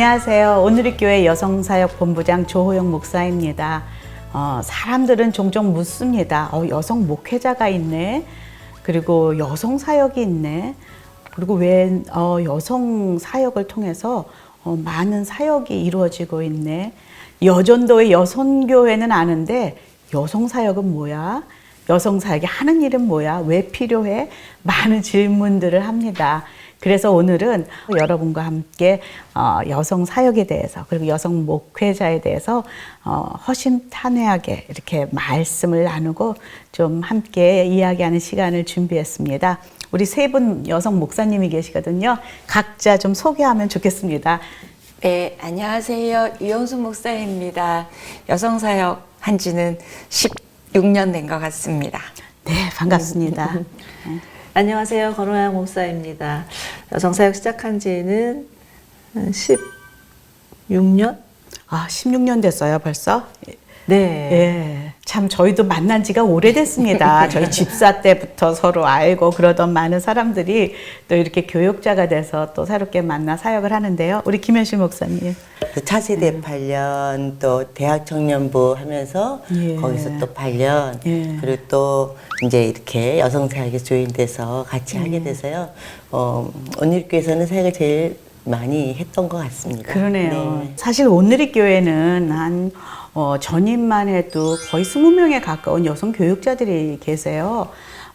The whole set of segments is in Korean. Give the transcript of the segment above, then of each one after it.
안녕하세요. 오늘의 교회 여성사역 본부장 조호영 목사입니다. 어, 사람들은 종종 묻습니다. 어, 여성 목회자가 있네. 그리고 여성 사역이 있네. 그리고 왜 어, 여성 사역을 통해서 어, 많은 사역이 이루어지고 있네. 여전도의 여성교회는 아는데 여성 사역은 뭐야? 여성 사역이 하는 일은 뭐야? 왜 필요해? 많은 질문들을 합니다. 그래서 오늘은 여러분과 함께 어, 여성 사역에 대해서 그리고 여성 목회자에 대해서 어, 허심탄회하게 이렇게 말씀을 나누고 좀 함께 이야기하는 시간을 준비했습니다. 우리 세 분 여성 목사님이 계시거든요. 각자 좀 소개하면 좋겠습니다. 네, 안녕하세요. 이용수 목사입니다. 여성 사역 한 지는 16년 된 것 같습니다. 네, 반갑습니다. 안녕하세요. 권호양 목사입니다. 여성사역 시작한 지는 16년? 아, 16년 됐어요, 벌써? 네. 예. 참, 저희도 만난 지가 오래됐습니다. 저희 집사 때부터 서로 알고 그러던 많은 사람들이 또 이렇게 교육자가 돼서 또 새롭게 만나 사역을 하는데요. 우리 김현실 목사님. 그 차세대 8년 또 대학 청년부 하면서 예. 거기서 또 8년 예. 그리고 또 이제 이렇게 여성 사역에 조인돼서 같이 음. 하게 돼서요. 어, 온일교에서는 사역을 제일 많이 했던 것 같습니다. 그러네요. 네. 사실 오늘의 교회는 한 어, 전임만 해도 거의 20명에 가까운 여성 교육자들이 계세요.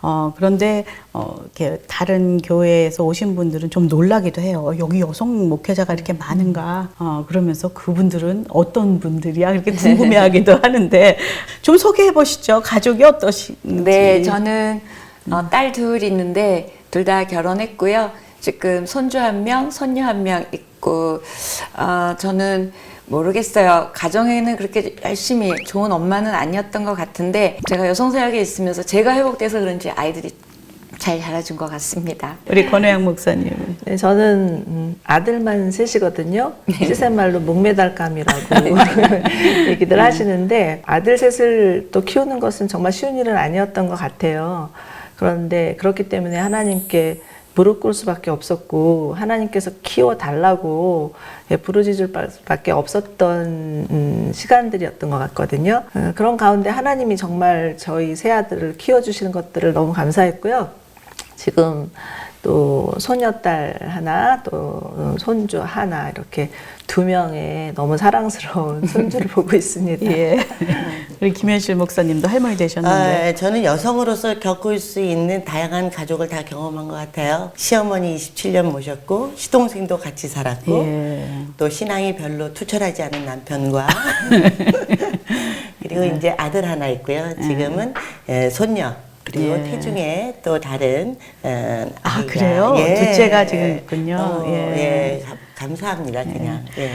어, 그런데 어, 이렇게 다른 교회에서 오신 분들은 좀 놀라기도 해요. 어, 여기 여성 목회자가 이렇게 많은가? 어, 그러면서 그분들은 어떤 분들이야? 이렇게 궁금해하기도 하는데 좀 소개해 보시죠. 가족이 어떠신지. 네, 저는 어, 딸둘 있는데 둘 다 결혼했고요. 지금 손주 한 명, 손녀 한 명 있고, 어, 저는 모르겠어요. 가정에는 그렇게 열심히 좋은 엄마는 아니었던 것 같은데, 제가 여성사역에 있으면서 제가 회복돼서 그런지 아이들이 잘 자라준 것 같습니다. 우리 권호영 목사님. 네, 저는 음, 아들만 셋이거든요. 시샘말로 목매달감이라고 얘기들 하시는데 아들 셋을 또 키우는 것은 정말 쉬운 일은 아니었던 것 같아요. 그런데 그렇기 때문에 하나님께 무릎 꿇을 수밖에 없었고 하나님께서 키워 달라고 예, 부르짖을 밖에 없었던 음, 시간들이었던 것 같거든요. 어, 그런 가운데 하나님이 정말 저희 세 아들을 키워 주시는 것들을 너무 감사했고요. 지금 또 소녀딸 하나, 또 손주 하나 이렇게 두 명의 너무 사랑스러운 손주를 보고 있습니다. 예. 우리 김현실 목사님도 할머니 되셨는데. 아, 저는 여성으로서 겪을 수 있는 다양한 가족을 다 경험한 것 같아요. 시어머니 27년 모셨고 시동생도 같이 살았고 예. 또 신앙이 별로 투철하지 않은 남편과 그리고 이제 아들 하나 있고요. 지금은 에, 손녀 그리고 예. 태중에 또 다른 어, 아, 아이가, 그래요? 둘째가 지금 있군요. 너무, 예. 예. 감- 감사합니다 그냥. 예.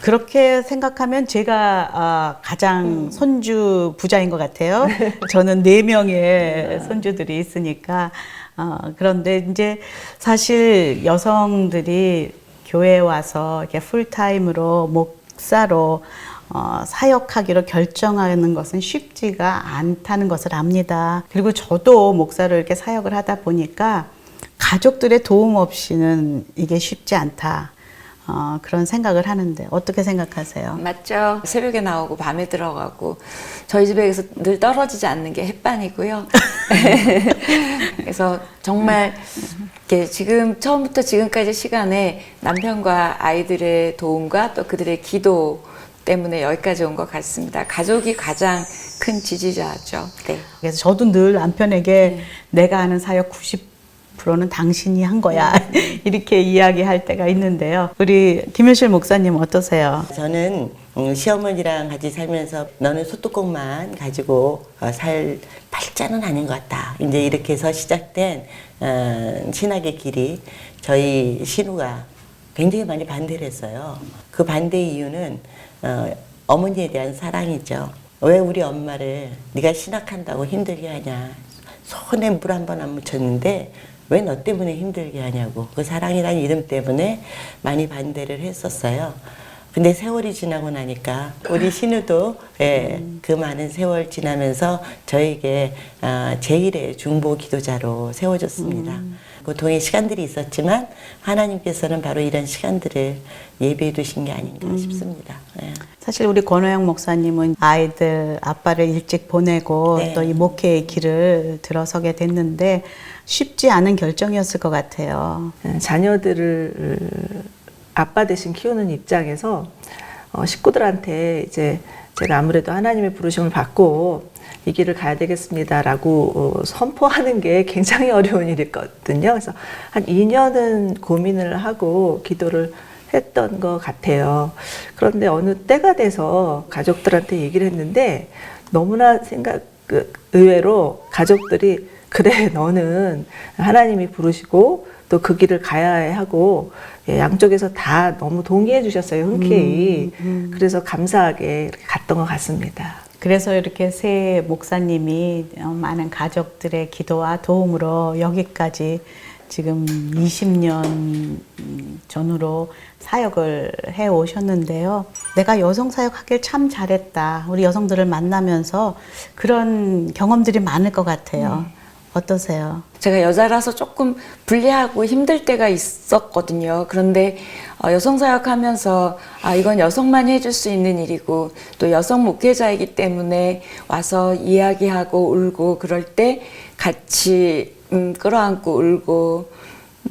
그렇게 생각하면 제가 아, 가장 손주 부자인 것 같아요. 저는 네 명의 손주들이 있으니까. 어, 그런데 이제 사실 여성들이 교회에 와서 이렇게 풀타임으로 목사로 어, 사역하기로 결정하는 것은 쉽지가 않다는 것을 압니다. 그리고 저도 목사로 이렇게 사역을 하다 보니까 가족들의 도움 없이는 이게 쉽지 않다. 어, 그런 생각을 하는데 어떻게 생각하세요? 맞죠. 새벽에 나오고 밤에 들어가고 저희 집에서 늘 떨어지지 않는 게 햇반이고요. 그래서 정말 이렇게 지금 처음부터 지금까지 시간에 남편과 아이들의 도움과 또 그들의 기도 때문에 여기까지 온 것 같습니다. 가족이 가장 큰 지지자죠. 네. 그래서 저도 늘 남편에게 내가 하는 사역 90%는 당신이 한 거야 이렇게 이야기할 때가 있는데요. 우리 김효실 목사님 어떠세요? 저는 음, 시어머니랑 같이 살면서 너는 소뚜껑만 가지고 어, 살 팔자는 아닌 것 같다. 이제 이렇게 해서 시작된 어, 신학의 길이 저희 신우가 굉장히 많이 반대를 했어요. 그 반대의 이유는 어, 어머니에 대한 사랑이죠. 왜 우리 엄마를 네가 신학한다고 힘들게 하냐. 손에 물 한 번 안 묻혔는데 왜 너 때문에 힘들게 하냐고 그 사랑이라는 이름 때문에 많이 반대를 했었어요. 근데 세월이 지나고 나니까 우리 신우도 예, 그 많은 세월 지나면서 저에게 아, 제일의 중보 기도자로 세워졌습니다. 고통의 시간들이 있었지만 하나님께서는 바로 이런 시간들을 예비해 두신 게 아닌가 싶습니다. 예. 사실 우리 권호영 목사님은 아이들 아빠를 일찍 보내고 네. 또이 목회의 길을 들어서게 됐는데 쉽지 않은 결정이었을 것 같아요. 예, 자녀들을 아빠 대신 키우는 입장에서 어, 식구들한테 이제 제가 아무래도 하나님의 부르심을 받고 이 길을 가야 되겠습니다라고 어, 선포하는 게 굉장히 어려운 일이거든요. 그래서 한 2년은 고민을 하고 기도를 했던 것 같아요. 그런데 어느 때가 돼서 가족들한테 얘기를 했는데 너무나 생각 그 의외로 가족들이 그래 너는 하나님이 부르시고 또 그 길을 가야 하고 예, 양쪽에서 다 너무 동의해 주셨어요 흔쾌히 그래서 감사하게 갔던 것 같습니다. 그래서 이렇게 새 목사님이 어, 많은 가족들의 기도와 도움으로 여기까지 지금 20년 전후로 사역을 해 오셨는데요. 내가 여성 사역 하길 참 잘했다. 우리 여성들을 만나면서 그런 경험들이 많을 것 같아요. 어떠세요? 제가 여자라서 조금 불리하고 힘들 때가 있었거든요. 그런데 어, 여성 사역 하면서 아 이건 여성만이 해줄 수 있는 일이고 또 여성 목회자이기 때문에 와서 이야기하고 울고 그럴 때 같이 음, 끌어안고 울고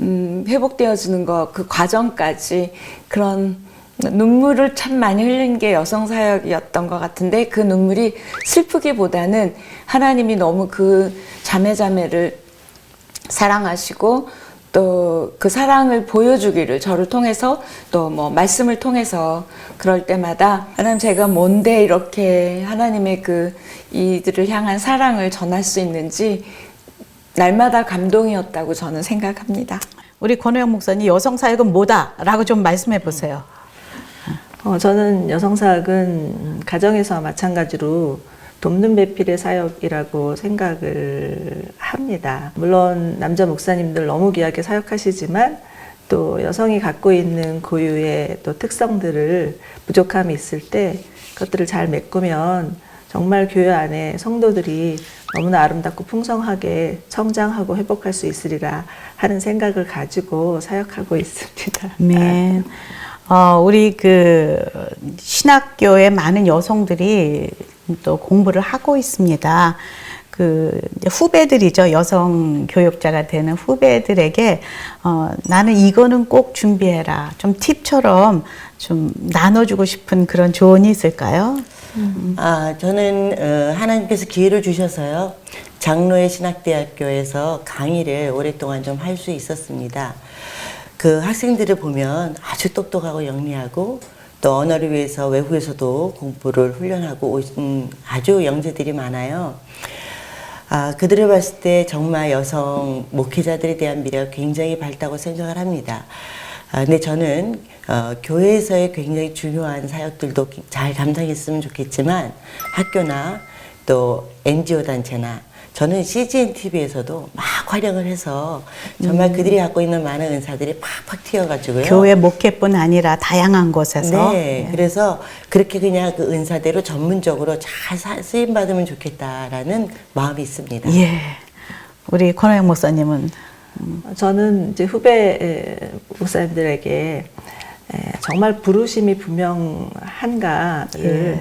음, 회복되어지는 거 그 과정까지 그런 눈물을 참 많이 흘린 게 여성 사역이었던 것 같은데 그 눈물이 슬프기보다는 하나님이 너무 그 자매자매를 사랑하시고 또 그 사랑을 보여주기를 저를 통해서 또 뭐 말씀을 통해서 그럴 때마다 하나님 제가 뭔데 이렇게 하나님의 그 이들을 향한 사랑을 전할 수 있는지 날마다 감동이었다고 저는 생각합니다. 우리 권호영 목사님 여성 사역은 뭐다라고 좀 말씀해 보세요. 어, 저는 여성사역은 가정에서와 마찬가지로 돕는 배필의 사역이라고 생각을 합니다. 물론 남자 목사님들 너무 귀하게 사역하시지만 또 여성이 갖고 있는 고유의 또 특성들을 부족함이 있을 때 그것들을 잘 메꾸면 정말 교회 안에 성도들이 너무나 아름답고 풍성하게 성장하고 회복할 수 있으리라 하는 생각을 가지고 사역하고 있습니다. 네. 어, 우리 그 신학교에 많은 여성들이 또 공부를 하고 있습니다. 그 후배들이죠. 여성 교육자가 되는 후배들에게 어, 나는 이거는 꼭 준비해라. 좀 팁처럼 좀 나눠주고 싶은 그런 조언이 있을까요? 아, 저는 어, 하나님께서 기회를 주셔서요. 장로의 신학대학교에서 강의를 오랫동안 좀 할 수 있었습니다. 그 학생들을 보면 아주 똑똑하고 영리하고 또 언어를 위해서 외국에서도 공부를 훈련하고 오신 아주 영재들이 많아요. 아, 그들을 봤을 때 정말 여성 목회자들에 대한 미래가 굉장히 밝다고 생각을 합니다. 아, 근데 저는 어, 교회에서의 굉장히 중요한 사역들도 잘 감당했으면 좋겠지만 학교나 또 NGO 단체나 저는 CGN TV에서도 막 활용을 해서 정말 그들이 갖고 있는 많은 은사들이 팍팍 튀어가지고요. 교회 목회뿐 아니라 다양한 곳에서 네, 그래서 그렇게 그냥 그 은사대로 전문적으로 잘 사- 쓰임 받으면 좋겠다라는 마음이 있습니다. 예. 우리 권호영 목사님은 저는 이제 후배 에, 목사님들에게 에, 정말 부르심이 분명한가를 에,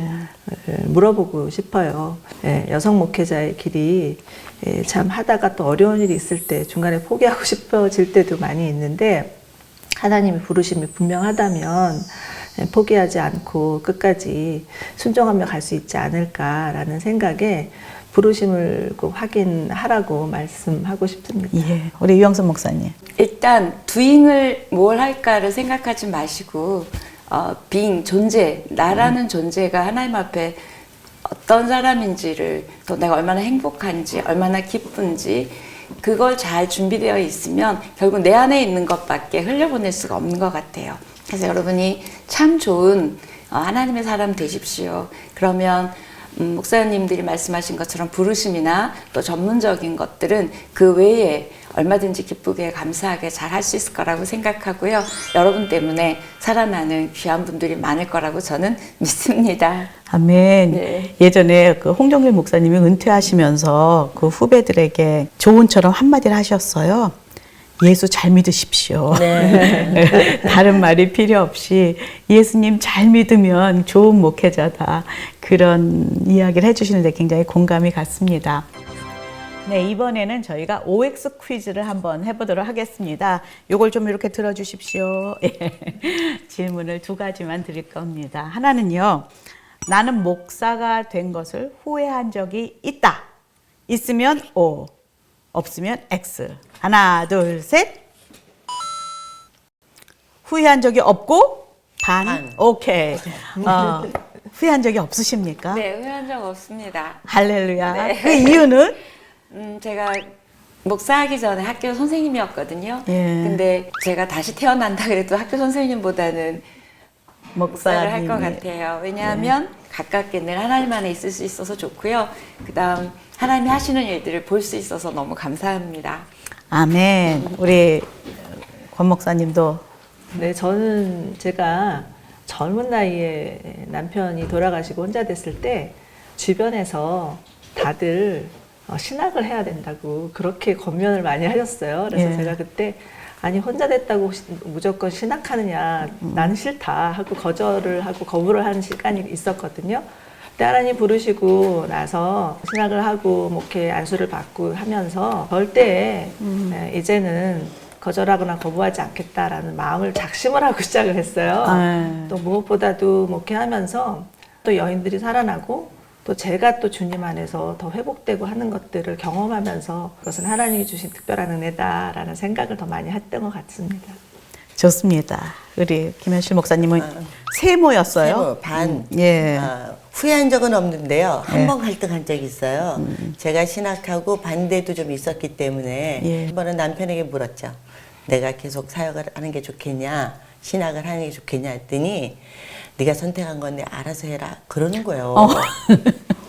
물어보고 싶어요. 예, 여성 목회자의 길이 예, 참 하다가 또 어려운 일이 있을 때 중간에 포기하고 싶어질 때도 많이 있는데 하나님의 부르심이 분명하다면 예, 포기하지 않고 끝까지 순종하며 갈 수 있지 않을까라는 생각에 부르심을 꼭 확인하라고 말씀하고 싶습니다. 예. 우리 유영선 목사님. 일단 두잉을 뭘 할까를 생각하지 마시고 어, 빙 존재 나라는 존재가 하나님 앞에 어떤 사람인지를 또 내가 얼마나 행복한지 얼마나 기쁜지 그걸 잘 준비되어 있으면 결국 내 안에 있는 것밖에 흘려보낼 수가 없는 것 같아요. 그래서 여러분이 참 좋은 어, 하나님의 사람 되십시오. 그러면 음, 목사님들이 말씀하신 것처럼 부르심이나 또 전문적인 것들은 그 외에 얼마든지 기쁘게 감사하게 잘 할 수 있을 거라고 생각하고요. 여러분 때문에 살아나는 귀한 분들이 많을 거라고 저는 믿습니다. 아멘. 네. 예전에 그 홍정길 목사님이 은퇴하시면서 그 후배들에게 조언처럼 한마디를 하셨어요. 예수 잘 믿으십시오. 네. 다른 말이 필요 없이 예수님 잘 믿으면 좋은 목회자다. 그런 이야기를 해주시는데 굉장히 공감이 갔습니다. 네, 이번에는 저희가 OX 퀴즈를 한번 해보도록 하겠습니다. 요걸 좀 이렇게 들어주십시오. 예. 질문을 두 가지만 드릴 겁니다. 하나는요, 나는 목사가 된 것을 후회한 적이 있다. 있으면 O, 없으면 X. 하나, 둘, 셋. 후회한 적이 없고 반. 반. 오케이. 어, 후회한 적이 없으십니까? 네, 후회한 적 없습니다. 할렐루야. 네. 그 이유는 음, 제가 목사하기 전에 학교 선생님이었거든요. 예. 근데 제가 다시 태어난다 그래도 학교 선생님보다는 목사를 할 것 같아요. 왜냐하면 가깝게 늘 하나님 안에 있을 수 있어서 좋고요. 그다음 하나님이 하시는 일들을 볼 수 있어서 너무 감사합니다. 아멘. 우리 권 목사님도 네, 저는 제가 젊은 나이에 남편이 돌아가시고 혼자 됐을 때 주변에서 다들 어, 신학을 해야 된다고 그렇게 권면을 많이 하셨어요. 그래서 예. 제가 그때 아니 혼자 됐다고 시- 무조건 신학하느냐 나는 싫다 하고 거절을 하고 거부를 하는 시간이 있었거든요. 근데 하나님 부르시고 나서 신학을 하고 목회 안수를 받고 하면서 절대 에, 이제는 거절하거나 거부하지 않겠다라는 마음을 작심을 하고 시작을 했어요. 아. 또 무엇보다도 목회하면서 또 여인들이 살아나고 또 제가 또 주님 안에서 더 회복되고 하는 것들을 경험하면서 그것은 하나님이 주신 특별한 은혜다라는 생각을 더 많이 했던 것 같습니다. 좋습니다. 우리 김현실 목사님은 세모였어요. 세모, 반. 음, 예. 아, 후회한 적은 없는데요. 한 네. 번 갈등한 적이 있어요. 제가 신학하고 반대도 좀 있었기 때문에 예. 한 번은 남편에게 물었죠. 내가 계속 사역을 하는 게 좋겠냐, 신학을 하는 게 좋겠냐 했더니 네가 선택한 건데 알아서 해라 그러는 거예요. 어.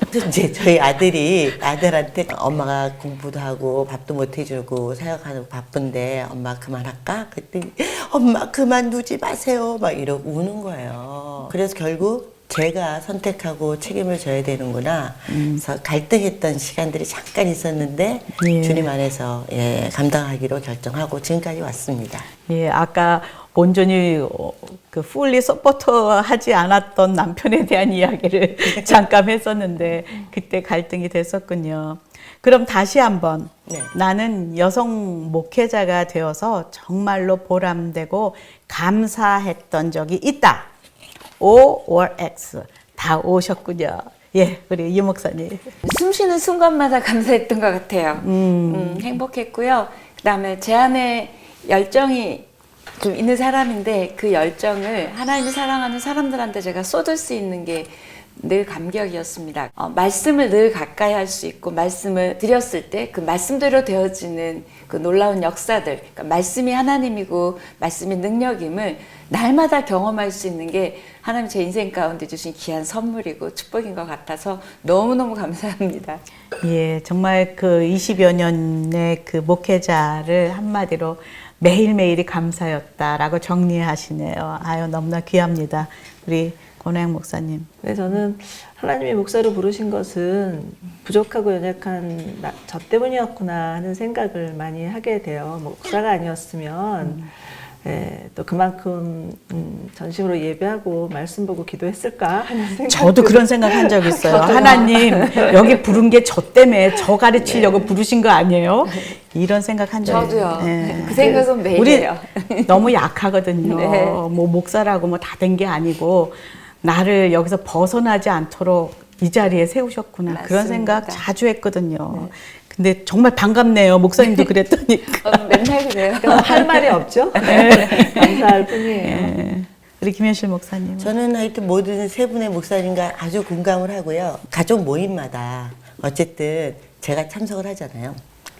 그래서 이제 저희 아들이 아들한테 엄마가 공부도 하고 밥도 못 해주고 사역하는 거 바쁜데 엄마 그만할까? 그랬더니 엄마 그만두지 마세요 막 이러고 우는 거예요. 그래서 결국 제가 선택하고 책임을 져야 되는구나. 그래서 갈등했던 시간들이 잠깐 있었는데 예. 주님 안에서 예, 감당하기로 결정하고 지금까지 왔습니다. 예, 아까 온전히 어, 그 풀리 서포터 하지 않았던 남편에 대한 이야기를 잠깐 했었는데 그때 갈등이 됐었군요. 그럼 다시 한번 네. 나는 여성 목회자가 되어서 정말로 보람되고 감사했던 적이 있다. O or X 다 오셨군요. 예, 우리 유 목사님. 숨 쉬는 순간마다 감사했던 것 같아요. 음, 행복했고요. 그 다음에 제 안에 열정이 좀 있는 사람인데 그 열정을 하나님을 사랑하는 사람들한테 제가 쏟을 수 있는 게 늘 감격이었습니다. 어, 말씀을 늘 가까이 할 수 있고 말씀을 드렸을 때 그 말씀대로 되어지는 그 놀라운 역사들, 그러니까 말씀이 하나님이고 말씀이 능력임을 날마다 경험할 수 있는 게 하나님 제 인생 가운데 주신 귀한 선물이고 축복인 것 같아서 너무너무 감사합니다. 예, 정말 그 20여 년의 그 목회자를 한마디로 매일매일이 감사였다라고 정리하시네요. 아유, 너무나 귀합니다. 우리 권호영 목사님. 네, 저는 하나님이 목사로 부르신 것은 부족하고 연약한 나, 저 때문이었구나 하는 생각을 많이 하게 돼요. 목사가 아니었으면 예, 또 그만큼 음, 전심으로 예배하고 말씀 보고 기도했을까 하는 생각. 저도 그런 생각 한 적 있어요. 하나님, 여기 부른 게 저 때문에 저 가르치려고 부르신 거 아니에요? 이런 생각 한 적. 저도요. 그 생각은 매일 우리 해요. 너무 약하거든요. 네. 뭐 목사라고 뭐 다 된 게 아니고 나를 여기서 벗어나지 않도록 이 자리에 세우셨구나. 그런 맞습니다. 생각 자주 했거든요. 근데 정말 반갑네요. 목사님도 그랬더니까. 어, 맨날 그래요. 할 말이 없죠. 감사할 뿐이에요. 예. 우리 김현실 목사님. 저는 하여튼 모든 세 분의 목사님과 아주 공감을 하고요. 가족 모임마다 어쨌든 제가 참석을 하잖아요.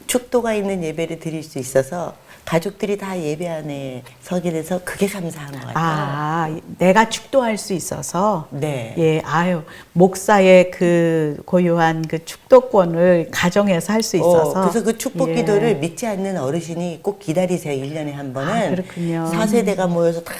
축도가 있는 예배를 드릴 수 있어서 가족들이 다 예배 안에 서게 돼서 그게 감사한 것 같아요. 아, 내가 축도할 수 있어서. 네. 예, 아유, 목사의 그 고유한 그 축도권을 가정에서 할 수 있어서. 어, 그래서 그 축복 예. 기도를 믿지 않는 어르신이 꼭 기다리세요. 일년에 한 번은. 아, 그렇군요. 4세대가 모여서 다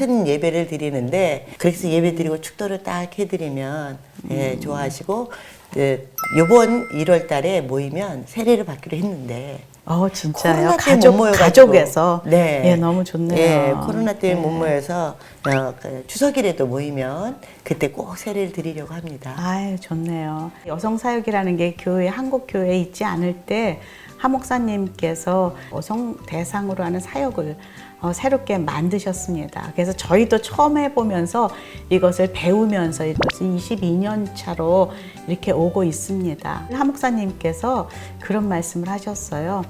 큰 예배를 드리는데, 그래서 예배 드리고 축도를 딱 해드리면, 예, 음. 좋아하시고, 예, 요번 1월 달에 모이면 세례를 받기로 했는데, 어 진짜요. 가족 못 모여가지고. 가족에서 네. 예 너무 좋네요. 예, 코로나 때문에 못 네. 모여서 어, 그 추석이라도 모이면 그때 꼭 세례를 드리려고 합니다. 아유 좋네요. 여성 사역이라는 게 교회 한국 교회에 있지 않을 때 하목사님께서 여성 대상으로 하는 사역을 어, 새롭게 만드셨습니다. 그래서 저희도 처음 해보면서 이것을 배우면서 이것이 22년 차로 이렇게 오고 있습니다. 하목사님께서 그런 말씀을 하셨어요.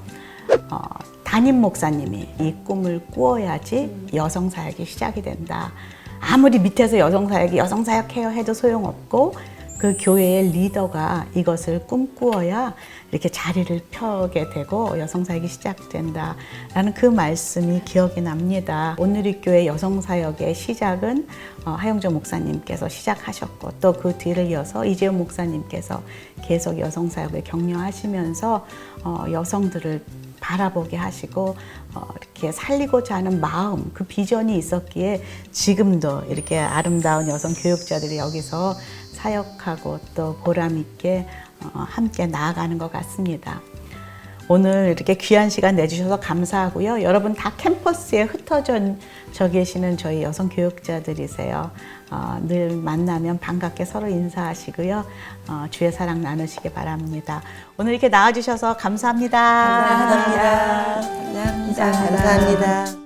어, 담임 목사님이 이 꿈을 꾸어야지 여성 사역이 시작이 된다. 아무리 밑에서 여성 사역이 여성 사역해요 해도 소용없고 그 교회의 리더가 이것을 꿈꾸어야 이렇게 자리를 펴게 되고 여성 사역이 시작된다라는 그 말씀이 기억이 납니다. 오늘의 교회 여성 사역의 시작은 어, 하영조 목사님께서 시작하셨고 또 그 뒤를 이어서 이재용 목사님께서 계속 여성 사역을 격려하시면서 어, 여성들을 바라보게 하시고 어, 이렇게 살리고자 하는 마음, 그 비전이 있었기에 지금도 이렇게 아름다운 여성 교육자들이 여기서 사역하고 또 보람 있게 어, 함께 나아가는 것 같습니다. 오늘 이렇게 귀한 시간 내주셔서 감사하고요. 여러분 다 캠퍼스에 흩어져 저 계시는 저희 여성 교육자들이세요. 어, 늘 만나면 반갑게 서로 인사하시고요. 어, 주의 사랑 나누시기 바랍니다. 오늘 이렇게 나와주셔서 감사합니다. 감사합니다. 감사합니다. 감사합니다.